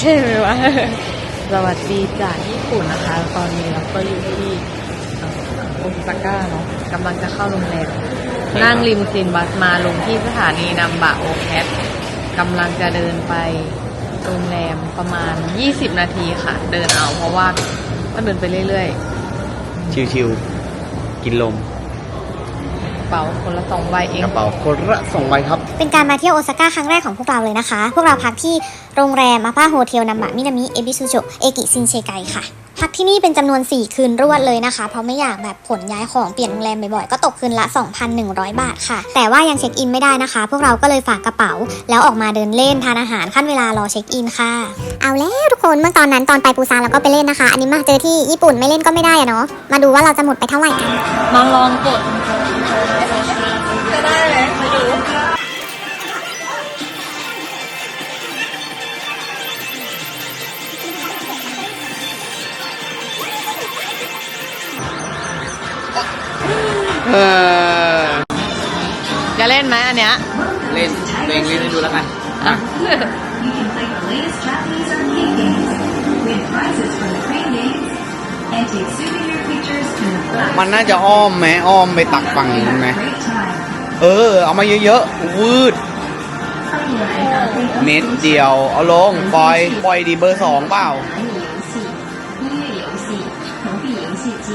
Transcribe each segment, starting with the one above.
ใช่ไหมวะ สวัสดีจากญี่ปุ่นนะคะ ตอนนี้เราก็อยู่ที่เอ่อโอซาก้าเนาะกำลังจะเข้าโรงแรมนั่งริมซินบัสมาลงที่สถานีนัมบะโอแคทกำลังจะเดินไปโรงแรมประมาณ 20 นาทีค่ะ เดินเอาเพราะว่าก็เดินไปเรื่อยชิวๆ กินลมๆ เป๋าคนละสองใบเอง กระเป๋าคนละสองใบครับ เป็นการมาเที่ยวโอซาก้าครั้งแรกของพวกเราเลยนะคะ พวกเราพักที่โรงแรมอาพาโฮเทลนัมบะมินามิเอบิซูโจเอกิซินเชไกค่ะ พักที่นี่เป็นจำนวน 4 คืนรวดเลยนะคะ เพราะไม่อยากแบบขนย้ายของเปลี่ยนโรงแรมบ่อยๆ ก็ตกคืนละ 2,100 บาทค่ะ แต่ว่ายังเช็คอินไม่ได้นะคะ พวกเราก็เลยฝากกระเป๋า แล้วออกมาเดินเล่นทานอาหารขั้นเวลารอเช็คอินค่ะ เอาแล้วทุกคนเมื่อตอนนั้นตอนไปปูซานเราก็ไปเล่นนะคะ อันนี้มาเจอที่ญี่ปุ่นไม่เล่นก็ไม่ได้อะเนาะ มาดูว่าเราจะหมดไปเท่าไหร่กัน มาลองกด เออ จะเล่นไหมอันเนี้ย เล่นเล่นเล่นให้ดูแล้วกัน อ่ะ You can play the latest Japanese arcade games, win prizes from the crane games, and take souvenir pictures in the black มันน่าจะอ้อมไหมอ้อมไปตักฝั่งนู้นไหม great time. เออ เอามาเยอะๆ วืด เม็ดเดียว เอาลง ปล่อย ปล่อยดีเบอร์สองเปล่า 还有游戏、音乐游戏、投币游戏机，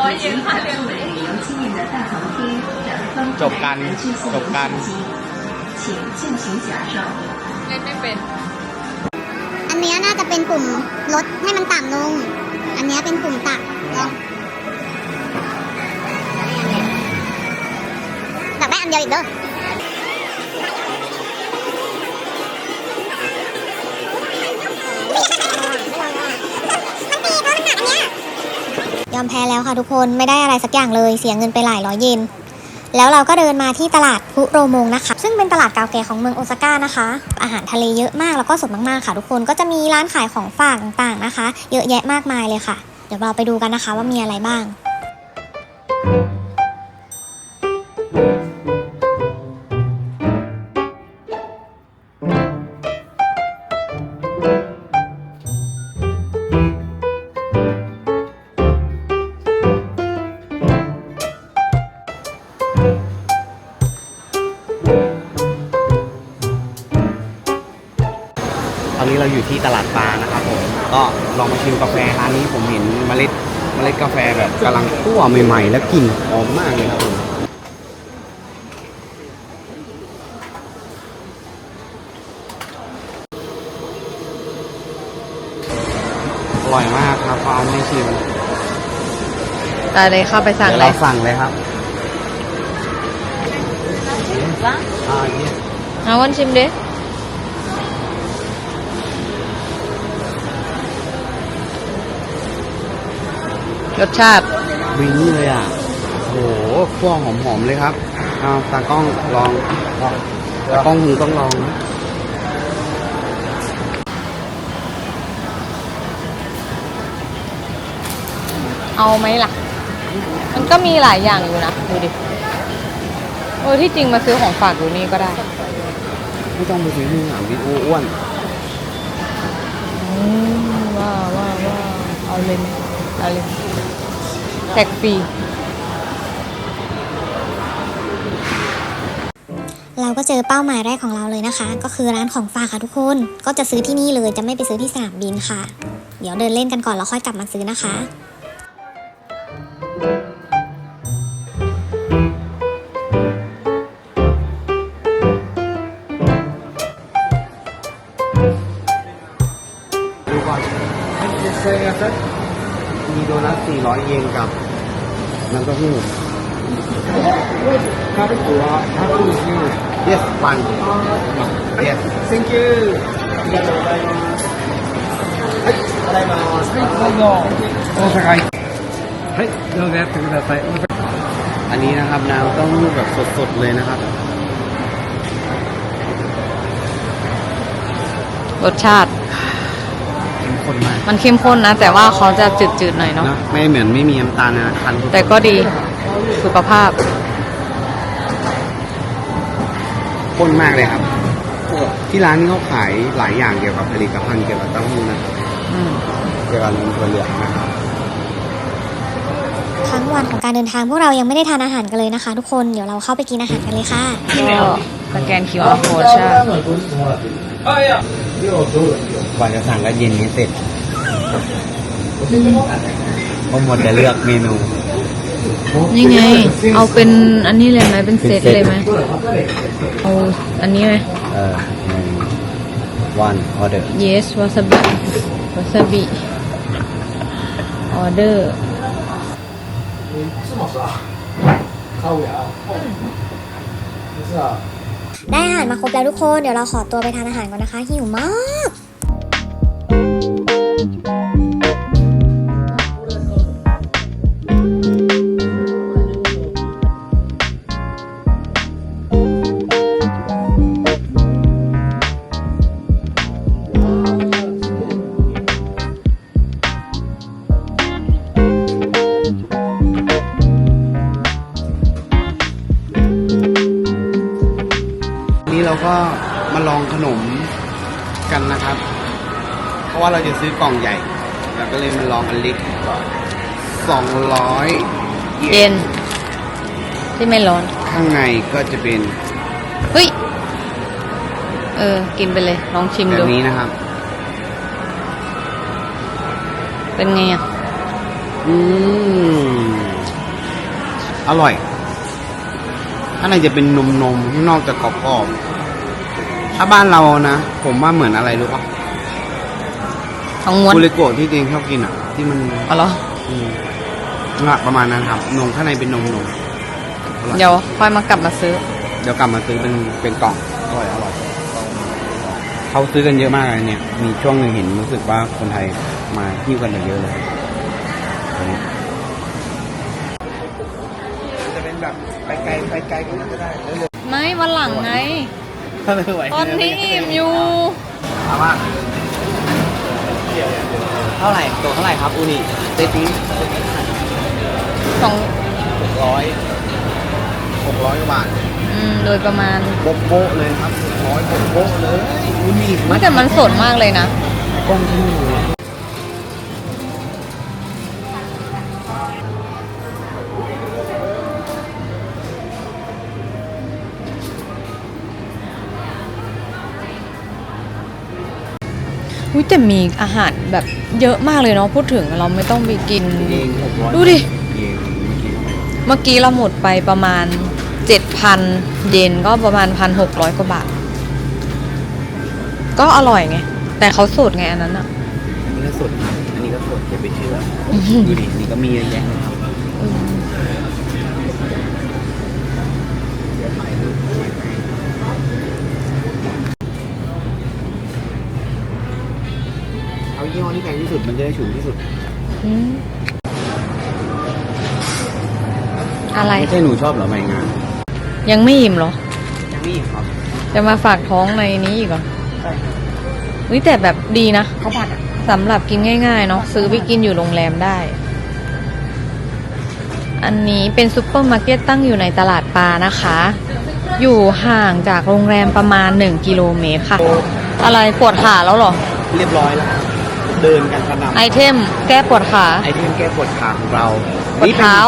ร้อยเยนค่าเรียนจบกันจบกันเล่นไม่เป็น อันนี้น่าจะเป็นปุ่มลดให้มันต่ำลง อันนี้เป็นปุ่มตัดแล้วตักได้อันเดียวอีกเด้อ ยอมแพ้แล้วค่ะทุกคนไม่ได้อะไรสักอย่างเลยเสียเงินไปหลายร้อยเยนแล้วเราก็เดินมาที่ตลาดฮุโรมงนะคะ ซึ่งเป็นตลาดเก่าแก่ของเมืองโอซาก้านะคะ อาหารทะเลเยอะมากแล้วก็สดมากๆค่ะ ทุกคนก็จะมีร้านขายของฝากต่างๆนะคะ เยอะแยะมากมายเลยค่ะ เดี๋ยวเราไปดูกันนะคะว่ามีอะไรบ้าง ใหม่ๆ แล้วกลิ่นหอมมากเลยครับผมอร่อยมากครับฟ้าไม่ชิมตาเลยเข้าไปสั่งเดี๋ยวเลเรายสั่งเลยครับอ่าเนี่ยเอาวันชิมดิรสชาติ วิ้งเลยอะโอ้โหคั่วหอมๆเลยครับเอาตากล้องลองตากล้องมึงต้องลองนะเอาไหมล่ะ มันก็มีหลายอย่างอยู่นะ ดูดิ เออที่จริงมาซื้อของฝากอยู่นี่ก็ได้ ไม่ต้องไปซื้อที่หางวิทอ้วนอืมว้าวว้าวว้าวเอาเลยไหมเอาเลย แท็กฟรี เราก็เจอเป้าหมายแรกของเราเลยนะคะ ก็คือร้านของฝากค่ะทุกคน ก็จะซื้อที่นี่เลยจะไม่ไปซื้อที่สนามบินค่ะ เดี๋ยวเดินเล่นกันก่อนแล้วค่อยกลับมาซื้อนะคะ เต้าหู้ครับตัวครับตัว yes one yes thank you はいただいまはいどうぞ大阪はいどうぞやってくださいอันนี้นะครับน้ำเต้าหู้แบบสดๆเลยนะครับ รสชาติ เข้ มข้นมากมันเข้มข้นนะ แต่ว่าเขาจะจืดๆหน่อยเนาะ นะไม่เหมือนไม่มีน้ำตาลนะคันแต่ก็ดีอสุขภาพ ข้นมากเลยครับ ที่ร้านนี้เขาขายหลายอย่างเกี่ยวกับผลิตภัณฑ์เกี่ยวกับเต้าหู้นะครับอืม เกี่ยวกับนมถั่วเหลืองนะครับ ทั้งวันของการเดินทางพวกเรายังไม่ได้ทานอาหารกันเลยนะคะ ทุกคนเดี๋ยวเราเข้าไปกินอาหารกันเลยค่ะ ก็สแกน QR code ใช่ กว่าจะสั่งก็เย็นนี้เสร็จ ก็หมดจะเลือกเมนู นี่ไง เอาเป็นอันนี้เลยไหมเป็นเซตเลยไหมเอาอันนี้ไหมเออหนึ่งวันออเดอร์ yes wasabi wasabi order ได้อาหารมาครบแล้วทุกคน เดี๋ยวเราขอตัวไปทานอาหารก่อนนะคะ หิวมาก เย็น ที่ไม่ร้อน ข้างในก็จะเป็นเฮ้ย เออ กินไปเลย ลองชิมแบดู บนี้นะครับ เป็นไงอะ อืมอร่อยข้างในจะเป็นนมนมๆข้างนอกจะกรอบๆถ้าบ้านเรานะ ผมว่าเหมือนอะไรรู้ปะทองม้วนคูเลโกะที่เองชอบกินอะ ที่มันเอาเหรออืม อะประมาณนั้นครับนมข้างในเป็นนมนมอร่อยเดี๋ยวค่อยมากลับมาซื้อ เดี๋ยวกลับมาซื้อเป็นเป็นกล่องอร่อยอร่อยเขาซื้อกันเยอะมากเลยเนี่ย มีช่วงหนึ่งเห็นรู้สึกว่าคนไทยมาหิ้วกันเยอะเลยตัวนี้จะเป็นแบบไปไกลไปไกลก็น่าจะได้เร็วไม่วันหลังไง ๆถ้าไม่ไหวตอนนี้อิ่มอยู่ ถามว่าเท่าไหร่ตัวเท่าไหร่ครับอูนิเซตนี้ สองหกร้อยหกร้อยกว่าบาทอืมโดยประมาณโบ๊ะโบ๊ะเลยครับหกร้อยโบ๊ะเลยอูนิมันแต่มันสดมากเลยนะ กล้องที่นี่อุ้ยแต่มีอาหารแบบเยอะมากเลยเนาะพูดถึงเราไม่ต้องไปกิน เองหกร้อยดูดิ เองเมื่อกี้เมื่อกี้เราหมดไปประมาณ 7,000 เยนก็ประมาณ 1,600 กว่าบาท ก็อร่อยไง แต่เขาสูตรไงอันนั้นอะอันนี้ก็สดครับอันนี้ก็สดอย่าไปเชื่อดูดิอันนี้ก็มีเยอะแยะเลยครับอืมเอายี่ห้อที่แพงที่สุดมันจะได้ฉุนที่สุด อืม อะไร ไม่ใช่หนูชอบเหรอไม่งานยังไม่อิ่มเหรอ ยังนี่ครับจะมาฝากท้องในนี้อีกเหรอใช่ครับวิแต่แบบดีนะข้าวผัดอะสำหรับกินง่ายๆเนาะซื้อไปกินอยู่โรงแรมได้ อันนี้เป็นซุปเปอร์มาร์เก็ตตั้งอยู่ในตลาดปลานะคะ อยู่ห่างจากโรงแรมประมาณ 1 กิโลเมตรค่ะ อะไรปวดขาแล้วเหรอ เรียบร้อยแล้วครับเดินกันกระหน่ำไอเทมแก้ปวดขา ไอเทมแก้ปวดขาของเราปวดเท้า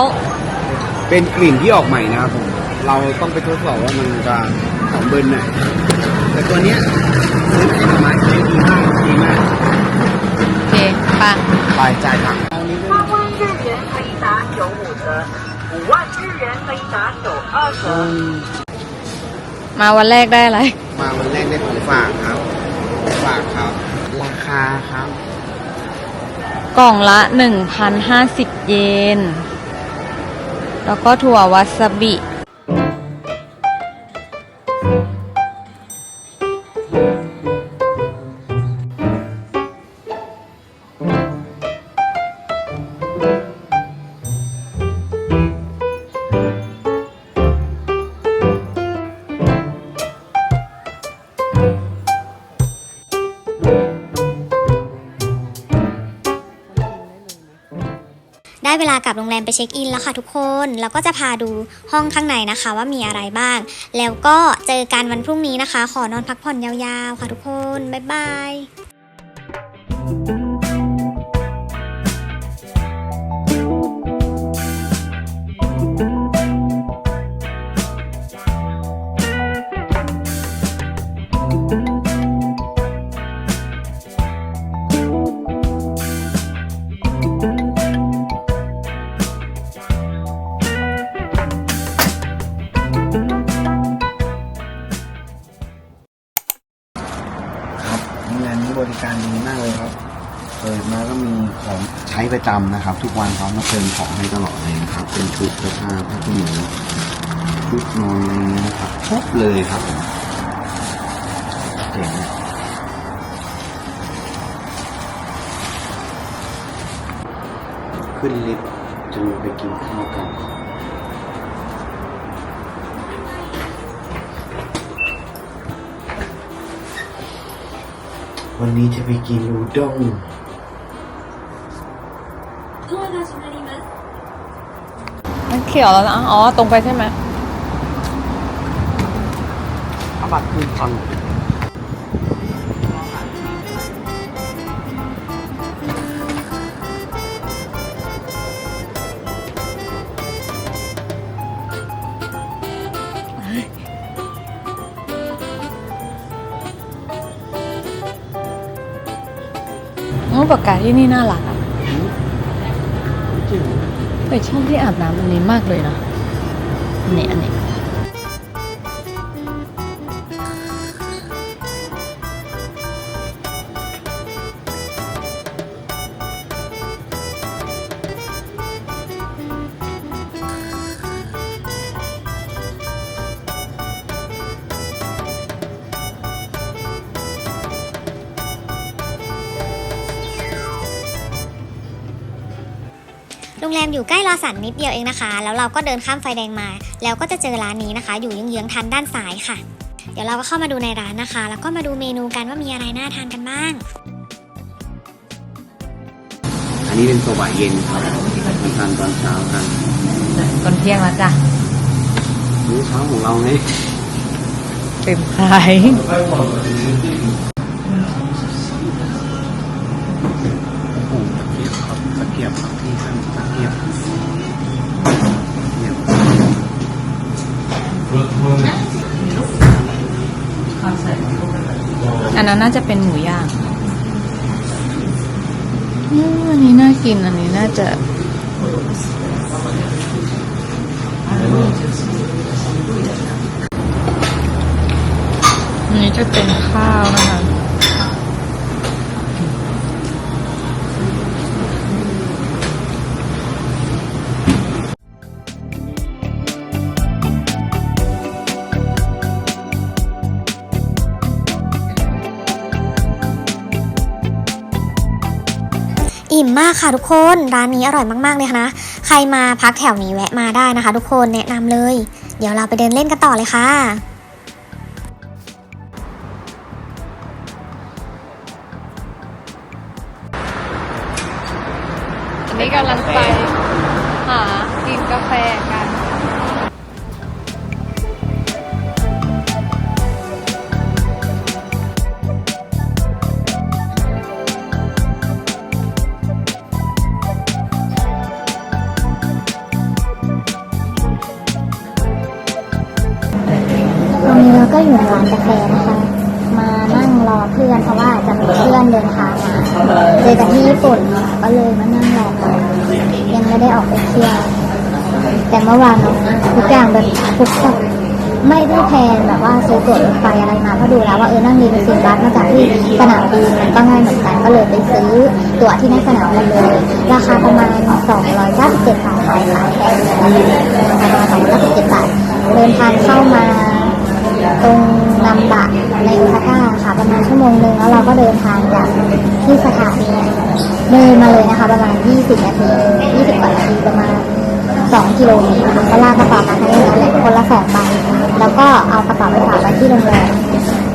เป็นกลิ่นที่ออกใหม่นะครับผม เราต้องไปทดสอบว่ามันจะหอมเบิร์นไหนแต่ตัวเนี้ยซื้อไปประมาณใช้ดีมากดีมาก โอเคไปะ ปลายจ่ายตังค์เอานี้ด้วย 万日元可以打九五折，五万日元可以打九二折。 มาวันแรกได้อะไร มาวันแรกได้ของฝากครับของฝากครับ ราคาครับ กล่องละ 1,050 เยน แล้วก็ถั่ววาซาบิ เช็คอินแล้วค่ะทุกคนแล้วก็จะพาดูห้องข้างในนะคะว่ามีอะไรบ้าง แล้วก็เจอกันวันพรุ่งนี้นะคะ ขอนอนพักผ่อนยาวๆ ค่ะทุกคน บ๊ายบาย ระจำนะครับ ทุกวันเขามาเติมของให้ตลอดเลยนะครับ เป็นชุดเสื้อผ้าผ้าขนหนูชุดนอนอะไรเงี้ยนะครับครบเลยครับผมเจ๋งอะขึ้นลิฟต์จะลงไปกินข้าวกันวันนี้จะไปกินอูด้ง ขียวแล้วนะ อ๋อ ตรงไปใช่ไหมอาบัตคืนฟังน้องปากกาที่นี่น่ารักอะ แต่ชอบที่อาบน้ำอันนี้มากเลยนะเนี่ยอันนี้ ล้ลอสันนิดเดียวเองนะคะ แล้วเราก็เดินข้ามไฟแดงมา แล้วก็จะเจอร้านนี้นะคะ อยู่เยื้องๆทันด้านซ้ายค่ะ เดี๋ยวเราก็เข้ามาดูในร้านนะคะ แล้วก็มาดูเมนูกันว่ามีอะไรน่าทานกันบ้าง อันนี้เป็นโซบะเย็นครับมาทานตอนเช้ากันตอนเที่ยงแล้วจ้ะมื้อเช้าของเราไงเต็มขาย อันนั้นน่าจะเป็นหมูย่างอืมอันนี้น่ากิน อันนี้น่าจะอันนี้จะเป็นข้าวนะคะ มากค่ะทุกคน ร้านนี้อร่อยมากๆเลยค่ะนะ ใครมาพักแถวนี้แวะมาได้นะคะ ทุกคนแนะนำเลย เดี๋ยวเราไปเดินเล่นกันต่อเลยค่ะ เจอกันที่ญี่ปุ่นก็เลยมานั่งรอกันยังไม่ได้ออกไปเที่ยวแต่เมื่อวานเนาะทุกอย่างแบบทุกคนไม่ได้แพนแบบว่าซื้อตั๋วรถไฟอะไรมาเพราะดูแล้วว่าเออนั่งรีวิวบัสมาจากที่สนามบินมันก็ง่ายเหมือนกันก็เลยไปซื้อตั๋วที่หน้าสนามกันเลย ราคาประมาณ 297บาทขายขายแพงเลยนะคะราคาประมาณ297บาทเดินทางเข้ามา ตรงนัมบะในโอซาก้าค่ะประมาณชั่วโมงหนึ่งแล้วเราก็เดินทางจากที่สถานีเดินมาเลยนะคะ ประมาณ 20 นาที 20กว่านาทีประมาณ 2 กิโลเมตรนะคะก็ลากกระเป๋ามาทั้งนั้นแหละคนละสองใบแล้วก็เอากระเป๋าไปฝากไว้ที่โรงแรม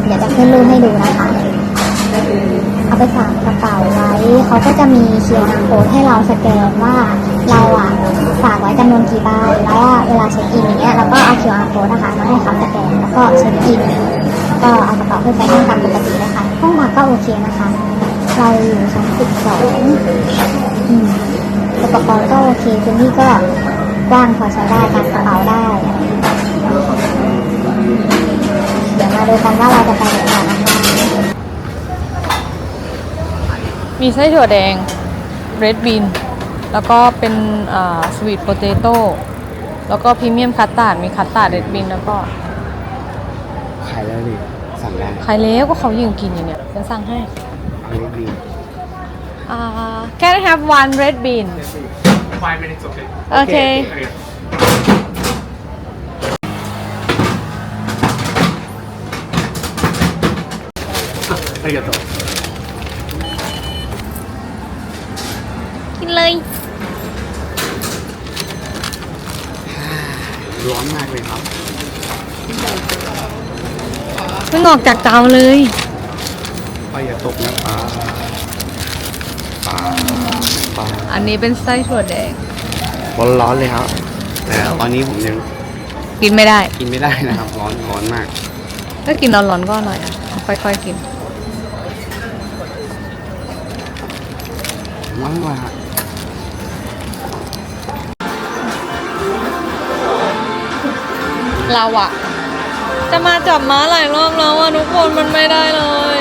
เดี๋ยวจะขึ้นรูปให้ดูนะคะเอาไปฝากกระเป๋าไว้ เขาก็จะมี QR code ให้เราสแกนว่าเราอะ ฝากไว้จำนวนกี่ใบแล้วว่าเวลาเช็คอินอย่างเงี้ยเราก็เอา QR code นะคะมาให้เขาสแกนแล้วก็เช็คอินก็เอากระเป๋าขึ้นไปนั่งตามปกติเลยค่ะห้องพักก็โอเคนะคะ เราอยู่ชั้นสิบสองอืมอุปกรณ์ก็โอเคพื้นที่ก็กว้างพอใช้ได้การกระเป๋าได้เดี๋ยวมาดูกันว่าเราจะไปไหนต่อนะคะมีไส้ถั่วแดง red bean แล้วก็เป็นสวีทโปเตโต้แล้วก็พรีเมียมคัสตาร์ดมีคัสตาร์ด red bean แล้วก็ ขายแล้วดิสั่งได้ ใครเล้วก็เขายืนกินอยู่เนี่ยฉันสั่งให้ เอาเล็กดี อ่า can I have one red bean Five minutes, okay. โอเค ありがとう ร้อนมากเลยครับเพิ่งออกจากเตาเลยป้าอย่าตกนะป้าป้าป้าอันนี้เป็นไส้ถั่วแดง ร้อนร้อนๆเลยครับ แต่ตอนนี้ผมยังกินไม่ได้ กินไม่ได้นะครับ ร้อนร้อนมากถ้ากินร้อนๆก็อร่อยอะค่อยๆกิน ร้อนมาก เราอะจะมาจับม้าหลายรอบแล้วอะทุกคนมันไม่ได้เลย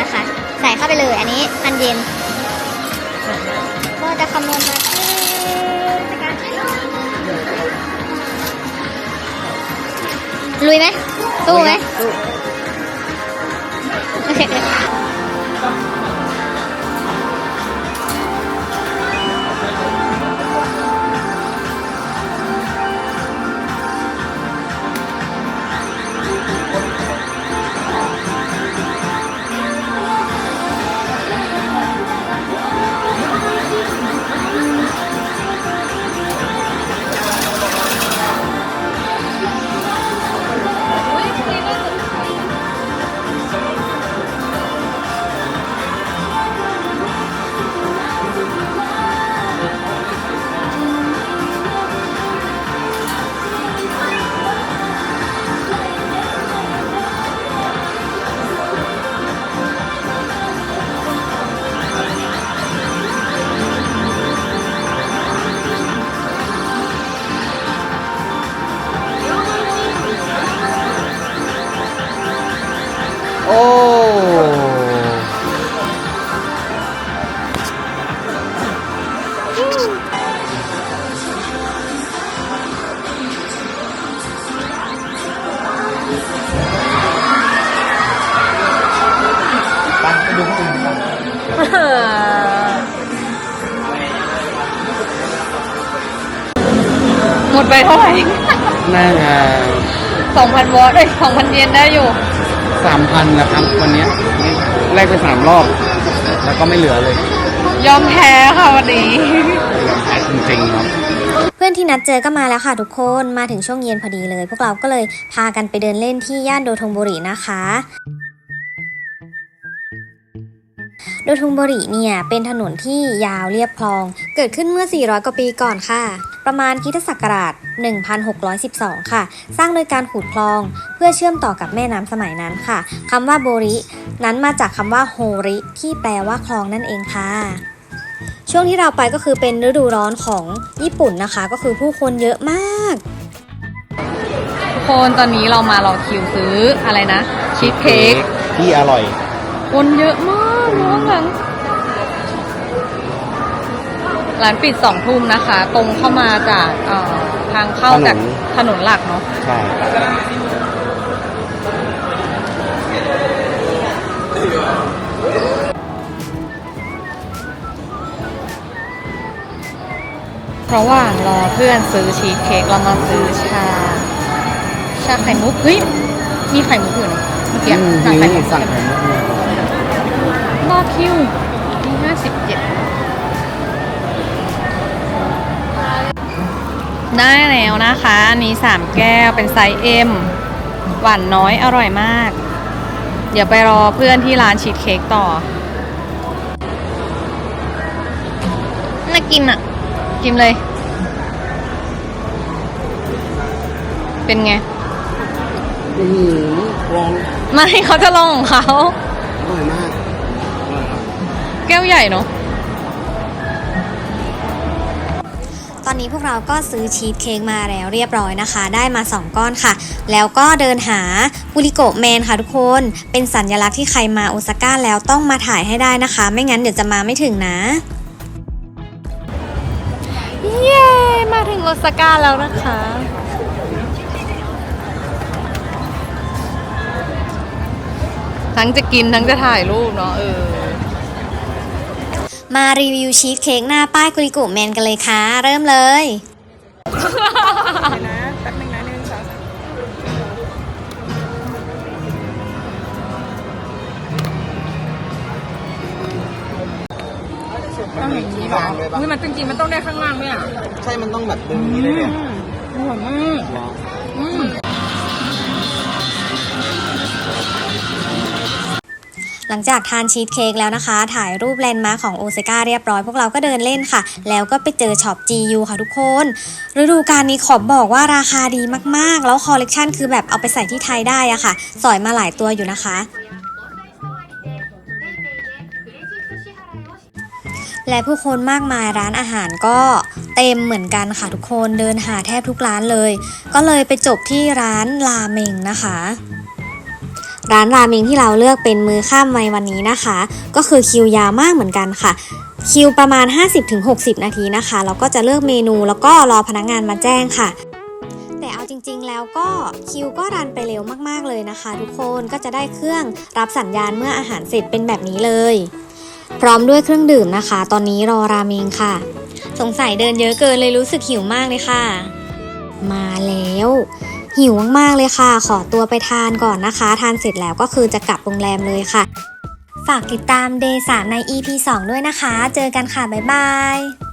นะคะใส่เข้าไปเลยอันนี้พันเยนก็จะคำนวณมาลุยไหมสู้ไหมโอเค ไปเท่าไหร่น่าจะสองพันวอตเอ้ยสองพันเยนได้อยู่สามพันนะครับวันเนี้ยแลกไปสามรอบ แล้วก็ไม่เหลือเลยยอมแพ้ค่ะวันนี้แพ้จริงๆครับ เพื่อนที่นัดเจอก็มาแล้วค่ะทุกคนมาถึงช่วงเย็นพอดีเลย พวกเราก็เลยพากันไปเดินเล่นที่ย่านโดทงบุรีนะคะ โดทงบุรีเนี่ยเป็นถนนที่ยาวเรียบคลอง เกิดขึ้นเมื่อ 400 กว่าปีก่อนค่ะ ประมาณคริสตศักราช 1612 ค่ะ สร้างโดยการขุดคลอง เพื่อเชื่อมต่อกับแม่น้ำสมัยนั้นค่ะคำว่าโบริ นั้นมาจากคำว่าโฮริ ที่แปลว่าคลองนั่นเองค่ะช่วงที่เราไปก็คือเป็นฤดูร้อนของญี่ปุ่นนะคะ ก็คือผู้คนเยอะมากทุกคนตอนนี้เรามารอคิวซื้ออะไรนะชีสเค้กที่อร่อย คนเยอะมากน้องหลัง ร้านปิดสองทุ่มนะคะ ตรงเข้ามาจากเอ่อทางเข้าจากถนนถนนหลักเนาะใช่ระหว่างรอเพื่อนซื้อชีสเค้กเรามาซื้อชา ชาไข่มุกเฮ้ยมีไข่มุกอยู่นะเมื่อกี้อืมสั่งไข่มุนี่กสั่งไข่มุกเนี่ยรอคิวที่ห้าสิบเจ็ด ได้แล้วนะคะอันนี้สามแก้วเป็นไซส์ M หวานน้อยอร่อยมาก เดี๋ยวไปรอเพื่อนที่ร้านชีสเค้กต่อกินอะ กินเลย เป็นไงอือหือลองไม่เขาจะลองของเขาอร่อยมากอร่อยครับแก้วใหญ่เนาะ ตอนนี้พวกเราก็ซื้อชีสเค้กมาแล้วเรียบร้อยนะคะ ได้มา 2 ก้อนค่ะ แล้วก็เดินหากุลิโกะแมนค่ะทุกคน เป็นสัญลักษณ์ที่ใครมาโอซาก้าแล้วต้องมาถ่ายให้ได้นะคะ ไม่งั้นเดี๋ยวจะมาไม่ถึงนะ เย้ มาถึงโอซาก้าแล้วนะคะทั้งจะกินทั้งจะถ่ายรูปเนาะเออ มารีวิวชีสเค้กหน้าป้ายกุลิโกะแมนกันเลยค่ะ เริ่มเลยต้องอย่างนี้หรอเลยปะอุ้ยมันจริงๆมันต้องได้ข้างล่างด้วยอะใช่ มันต้องแบบดึงอย่างนี้เลยเนี่ย อร่อยมากลองอืม หลังจากทานชีสเค้กแล้วนะคะ ถ่ายรูปแลนด์มาร์คของโอซาก้าเรียบร้อยพวกเราก็เดินเล่นค่ะ แล้วก็ไปเจอช็อป GU ค่ะทุกคน ฤดูกาลนี้ขอบบอกว่าราคาดีมากๆ แล้วคอลเลกชันคือแบบเอาไปใส่ที่ไทยได้อะค่ะ สอยมาหลายตัวอยู่นะคะและผู้คนมากมายร้านอาหารก็เต็มเหมือนกันค่ะทุกคนเดินหาแทบทุกร้านเลย ก็เลยไปจบที่ร้านราเมงนะคะ ร้านราเมงที่เราเลือกเป็นมือข้ามในวันนี้นะคะ ก็คือคิวยาวมากเหมือนกันค่ะ คิวประมาณ 50-60 นาทีนะคะแล้วก็จะเลือกเมนูแล้วก็รอพนักงานมาแจ้งค่ะแต่เอาจริง ๆ แล้วก็คิวก็รันไปเร็วมากๆเลยนะคะ ทุกคนก็จะได้เครื่องรับสัญญาณเมื่ออาหารเสร็จเป็นแบบนี้เลย พร้อมด้วยเครื่องดื่มนะคะ ตอนนี้รอราเมงค่ะ สงสัยเดินเยอะเกินเลยรู้สึกหิวมากเลยค่ะ มาแล้ว หิวมากๆเลยค่ะ ขอตัวไปทานก่อนนะคะ ทานเสร็จแล้วก็คือจะกลับโรงแรมเลยค่ะ ฝากติดตาม Day 3ใน EP 2 ด้วยนะคะ เจอกันค่ะ บ๊ายบาย